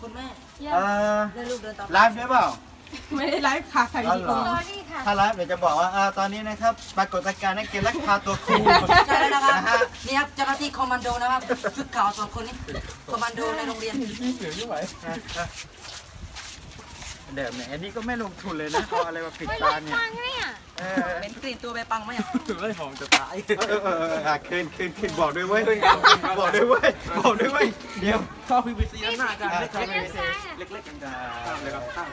คุณแม่เอ่อได้ลูกเดินตามไลฟ์ได้เปล่า ไม่ได้ไลฟ์ค่ะถ่ายอ๋อวีเหรดีอโอถ้าไลฟ์เดี๋ยวจะบอกว่าอ่าตอนนี้นะครับปรากฏการณ์นักเกมลักพาตัวครูใช่แล้วนะครับนะฮะนี่ครับเจ้าหน้าที่คอมมานโดนะครับชุดขาวสองคนนี้คอมมานโดในโรงเรียนเดิมเนี่ยอันนี้ก็ไม่ลงทุนเลยนะเอาอะไรมาปิดตาเนี่ยเออ เป็นกลิ่นตัวใบปังไหมอะเออเออเอออะคืนคืนคืนบอกด้วยเว้ยบอกด้วยเว้ยบอกด้วยเว้ยเดี๋ยวท่อ PVC ด้านหน้าอาจารย์ได้ครับเล็กๆกันจ้าเลยครับข้าง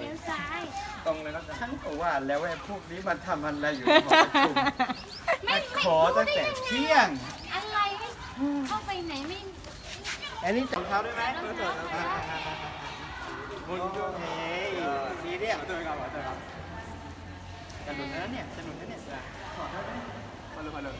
เลี้ยวซ้าย ตรงเลยครับฉันก็ว่าแล้วไอ้พวกนี้มันทำอะไรอยู่ในหอประชุมมาขอตั้งแต่เที่ยง อะไรไม่เข้าไปไหนไม่อันนี้จับเท้าด้วยไหมมุนเฮ้ยดีเรียกเจอครับเจอครั กระดุนนะเนี่ยกระดุนนะเนี่ยขอเท้าด้วมาเลยมาเลย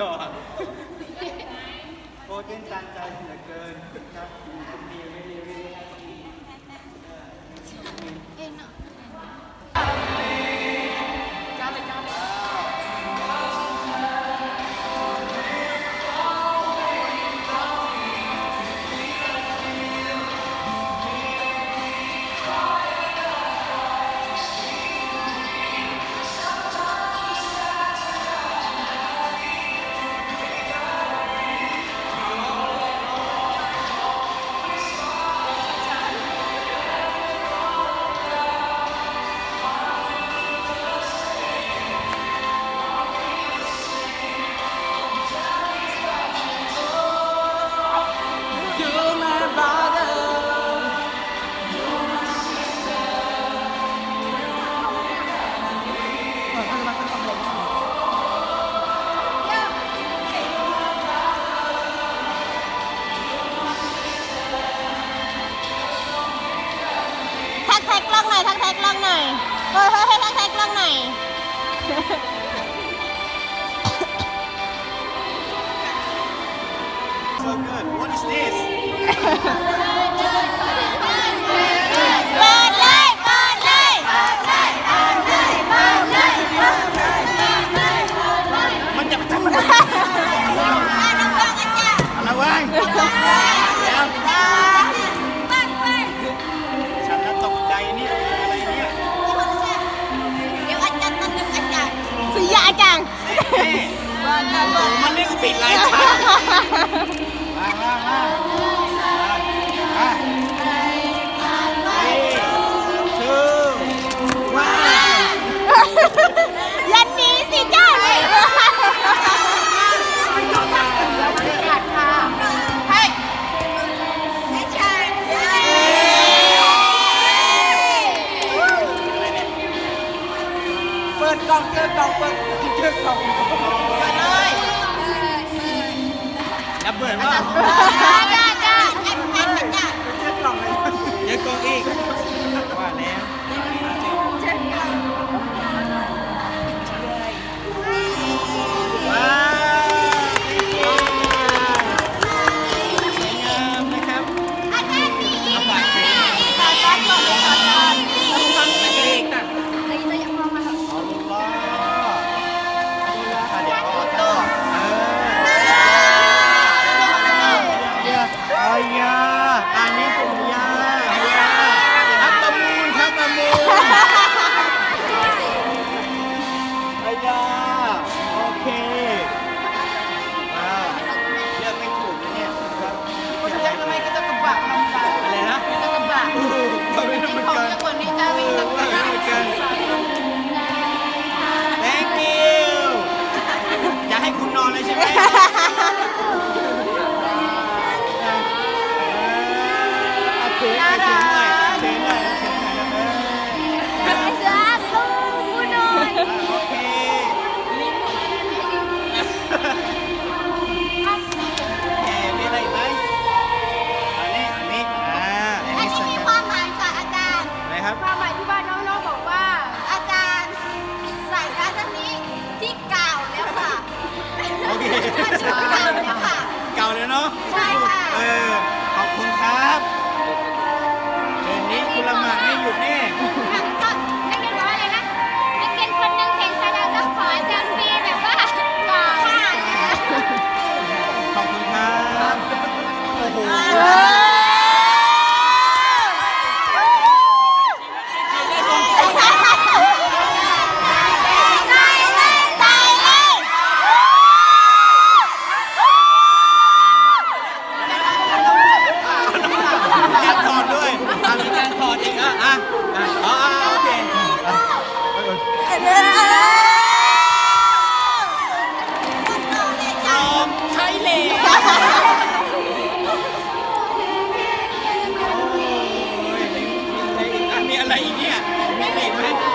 ต่อโอ้ตื่นตันใจเหลือเกินครับดีไม่ดีไม่ไดี น่อยเฮ้ยเฮ้ยเฮ้ยทักแท็กกล้องหน่อยาอาจารย์มันเล่นปิดลายชัดมามามามายันนี้สิจ้าเลยเปิดกล่องเจอกล่องเปิด เจอกล่องเปิดเลยระเบิดว่าจ้าจ้าจ้าแอนแอนจ้าเจอกล่องเลยเยอะกว่าอีก Oh. 来一遍，你每回。